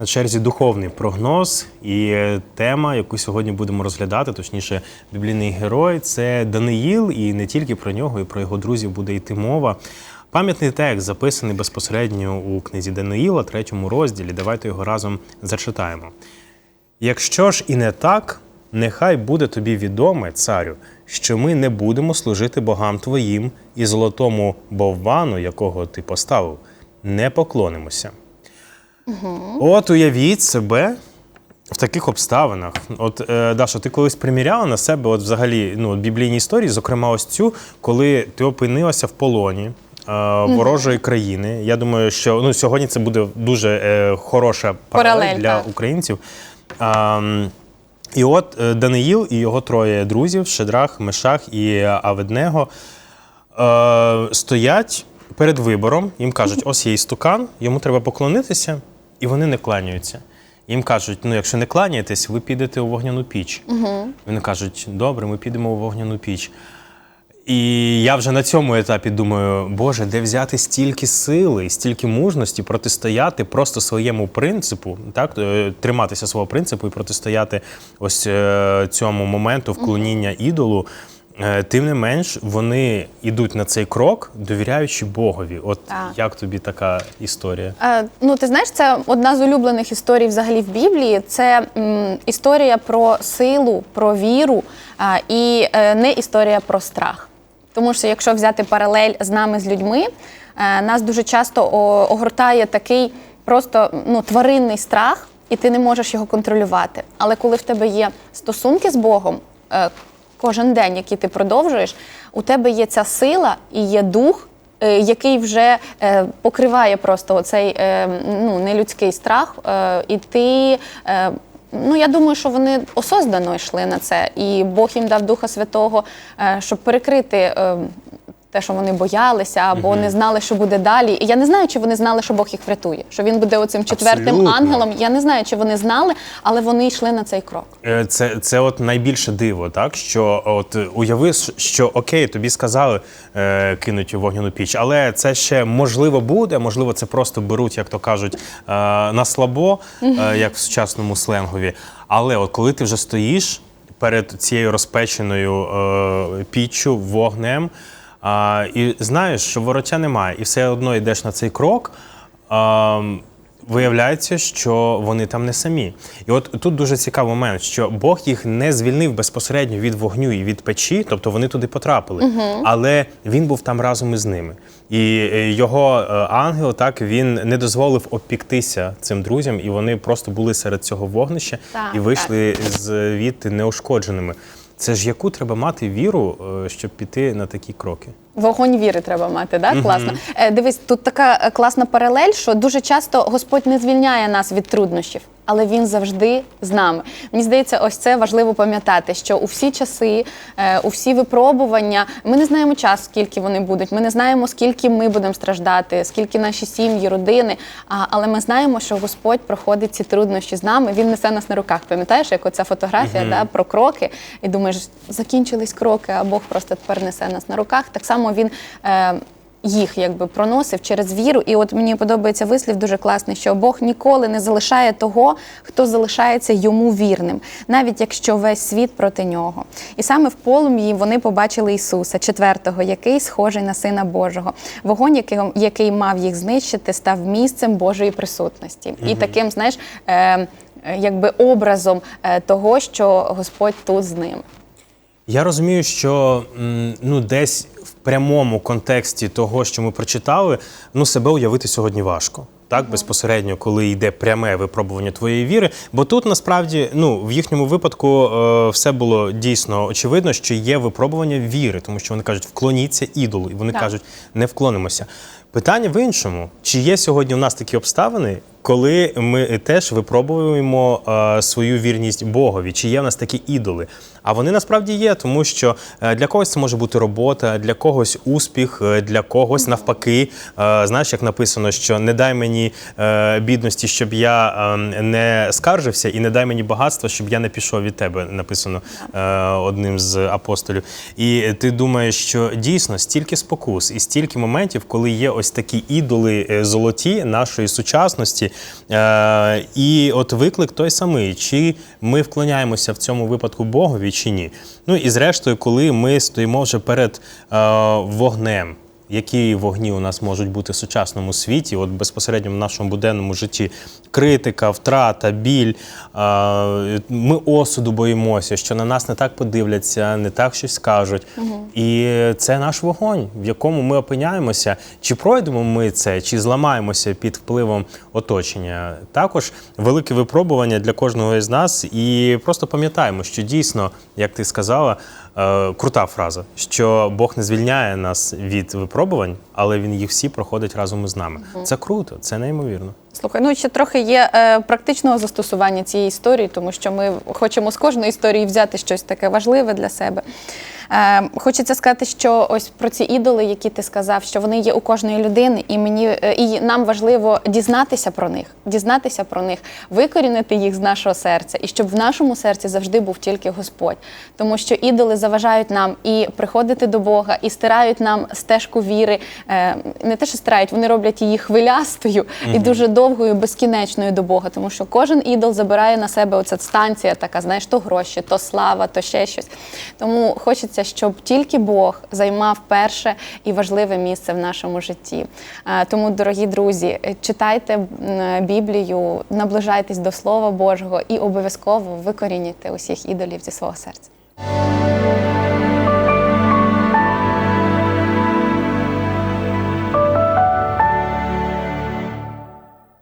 На черзі духовний прогноз і тема, яку сьогодні будемо розглядати, точніше, біблійний герой це Даниїл, і не тільки про нього, і про його друзів буде йти мова. Пам'ятний текст записаний безпосередньо у книзі Даниїла, третьому розділі. Давайте його разом зачитаємо. Якщо ж і не так, нехай буде тобі відоме, царю, що ми не будемо служити богам твоїм і золотому боввану, якого ти поставив, не поклонимося. От уявіть себе в таких обставинах. От, е, Даша, ти колись приміряла на себе, от взагалі, ну, біблійні історії, зокрема, ось цю, коли ти опинилася в полоні. е, Ворожої країни. Я думаю, що ну, сьогодні це буде дуже е, хороша паралель, Паралель, для так. українців. А, і от е, Даниїл і його троє друзів Шедрах, Мешах і Аведнего е, стоять перед вибором. Їм кажуть, ось є істукан, йому треба поклонитися, і вони не кланяються. Їм кажуть, ну якщо не кланяєтесь, ви підете у вогняну піч. Вони кажуть, добре, ми підемо у вогняну піч. І я вже на цьому етапі думаю, Боже, де взяти стільки сили, стільки мужності протистояти просто своєму принципу, так е, триматися свого принципу і протистояти ось е, цьому моменту вклоніння ідолу. Е, Тим не менш, вони йдуть на цей крок, довіряючи Богові. От Так. як тобі така історія? Е, ну, ти знаєш, це одна з улюблених історій взагалі в Біблії. Це м, історія про силу, про віру а, і е, не історія про страх. Тому що якщо взяти паралель з нами, з людьми, е, нас дуже часто о- огортає такий просто ну, тваринний страх, і ти не можеш його контролювати. Але коли в тебе є стосунки з Богом, е, кожен день, який ти продовжуєш, у тебе є ця сила і є дух, е, який вже е, покриває просто цей ну, нелюдський страх, е, і ти. е, Ну, я думаю, що вони осознано йшли на це, і Бог їм дав Духа Святого, е, щоб перекрити е, те, що вони боялися, або не знали, що буде далі. І я не знаю, чи вони знали, що Бог їх врятує, що він буде оцим четвертим Абсолютно. ангелом. Я не знаю, чи вони знали, але вони йшли на цей крок. Е, Це, це от найбільше диво, так що от уяви, що окей, тобі сказали е, кинуть вогняну піч, але це ще можливо буде, можливо, це просто беруть, як то кажуть, е, на слабо, е, як в сучасному сленгові. Але от коли ти вже стоїш перед цією розпеченою е, піччю, вогнем, а, і знаєш, що вороття немає, і все одно йдеш на цей крок. А, Виявляється, що вони там не самі. І от тут дуже цікавий момент, що Бог їх не звільнив безпосередньо від вогню і від печі, тобто вони туди потрапили, але він був там разом із ними. І е, його е, ангел так він не дозволив обпіктися цим друзям, і вони просто були серед цього вогнища Так, і вийшли звідти неушкодженими. Це ж яку треба мати віру, е, щоб піти на такі кроки? Вогонь віри треба мати, да? Класно. Е, дивись, тут така е, класна паралель, що дуже часто Господь не звільняє нас від труднощів, але Він завжди з нами. Мені здається, ось це важливо пам'ятати, що у всі часи, е, у всі випробування, ми не знаємо час, скільки вони будуть. Ми не знаємо, скільки ми будемо страждати, скільки наші сім'ї, родини. А, але ми знаємо, що Господь проходить ці труднощі з нами. Він несе нас на руках. Пам'ятаєш, як оця фотографія да, про кроки, і думаєш, закінчились кроки, а Бог просто тепер несе нас на руках. Так само він. Е, їх якби проносив через віру, і от мені подобається вислів дуже класний, що Бог ніколи не залишає того, хто залишається йому вірним, навіть якщо весь світ проти нього. І саме в полум'ї вони побачили Ісуса, четвертого, який схожий на Сина Божого. Вогонь, який, який мав їх знищити, став місцем Божої присутності. І таким, знаєш, е, е, якби образом е, того, що Господь тут з ним. Я розумію, що ну десь в прямому контексті того, що ми прочитали, ну себе уявити сьогодні важко. Так, безпосередньо, коли йде пряме випробування твоєї віри. Бо тут насправді ну в їхньому випадку е, все було дійсно очевидно, що є випробування віри, тому що вони кажуть, вклоніться ідолу, і вони Так. кажуть, не вклонимося. Питання в іншому: чи є сьогодні у нас такі обставини, коли ми теж випробуємо е, свою вірність Богові? Чи є в нас такі ідоли? А вони насправді є, тому що е, для когось це може бути робота, для когось успіх, е, для когось навпаки. Знаєш, як написано, що не дай мені бідності, щоб я е, не скаржився, і не дай мені багатства, щоб я не пішов від тебе. Написано одним з апостолів. І ти думаєш, що дійсно стільки спокус і стільки моментів, коли є ось такі ідоли золоті нашої сучасності. Е, І от виклик той самий, чи ми вклоняємося в цьому випадку Богові, чи ні. Ну і зрештою, коли ми стоїмо вже перед е, вогнем. Які вогні у нас можуть бути в сучасному світі, от безпосередньо в нашому буденному житті критика, втрата, біль. Ми осуду боїмося, що на нас не так подивляться, не так щось скажуть. І це наш вогонь, в якому ми опиняємося. Чи пройдемо ми це, чи зламаємося під впливом оточення. Також велике випробування для кожного із нас. І просто пам'ятаємо, що дійсно, як ти сказала, е, крута фраза, що Бог не звільняє нас від випробувань, але він їх всі проходить разом із нами. Це круто, це неймовірно. Слухай, ну ще трохи є е, практичного застосування цієї історії, тому що ми хочемо з кожної історії взяти щось таке важливе для себе. Е, хочеться сказати, що ось про ці ідоли, які ти сказав, що вони є у кожної людини, і мені е, і нам важливо дізнатися про них, дізнатися про них, викорінити їх з нашого серця, і щоб в нашому серці завжди був тільки Господь, тому що ідоли заважають нам і приходити до Бога, і стирають нам стежку віри. Е, не те, що стирають, вони роблять її хвилястою і дуже довгою, безкінечною до Бога, тому що кожен ідол забирає на себе оця станція, така знаєш, то гроші, то слава, то ще щось. Тому хочеться, щоб тільки Бог займав перше і важливе місце в нашому житті. Е, Тому, дорогі друзі, читайте Біблію, наближайтесь до Слова Божого і обов'язково викорінюйте усіх ідолів зі свого серця.